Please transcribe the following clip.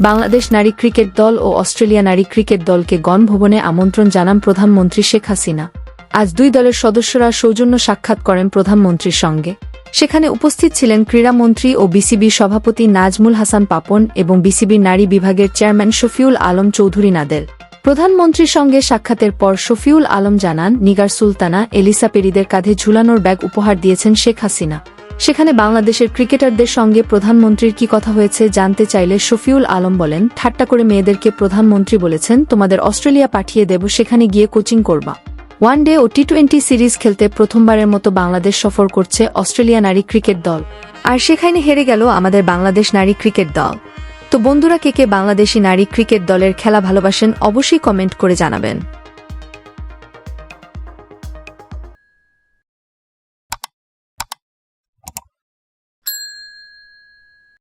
বাংলাদেশ নারী ক্রিকেট দল ও অস্ট্রেলিয়া নারী ক্রিকেট দলকে গণভবনে আমন্ত্রণ জানান প্রধানমন্ত্রী শেখ হাসিনা। আজ দুই দলের সদস্যরা সৌজন্য সাক্ষাৎ করেন প্রধানমন্ত্রীর সঙ্গে। সেখানে উপস্থিত ছিলেন ক্রীড়ামন্ত্রী ও বিসিবির সভাপতি নাজমুল হাসান পাপন এবং বিসিবির নারী বিভাগের চেয়ারম্যান শফিউল আলম চৌধুরী নাদের। প্রধানমন্ত্রীর সঙ্গে সাক্ষাতের পর শফিউল আলম জানান, নিগার সুলতানা এলিসা পেরিদের কাঁধে ঝুলানোর ব্যাগ উপহার দিয়েছেন শেখ হাসিনা। সেখানে বাংলাদেশের ক্রিকেটারদের সঙ্গে প্রধানমন্ত্রীর কি কথা হয়েছে জানতে চাইলে শফিউল আলম বলেন, ঠাট্টা করে মেয়েদেরকে প্রধানমন্ত্রী বলেছেন, তোমাদের অস্ট্রেলিয়া পাঠিয়ে দেব, সেখানে গিয়ে কোচিং করবা। ওয়ান ডে ও টি টোয়েন্টি সিরিজ খেলতে প্রথমবারের মতো বাংলাদেশ সফর করছে অস্ট্রেলিয়া নারী ক্রিকেট দল। আর সেখানে হেরে গেল আমাদের বাংলাদেশ নারী ক্রিকেট দল। তো বন্ধুরা কে কে বাংলাদেশি নারী ক্রিকেট দলের খেলা ভালোবাসেন অবশ্যই কমেন্ট করে জানাবেন।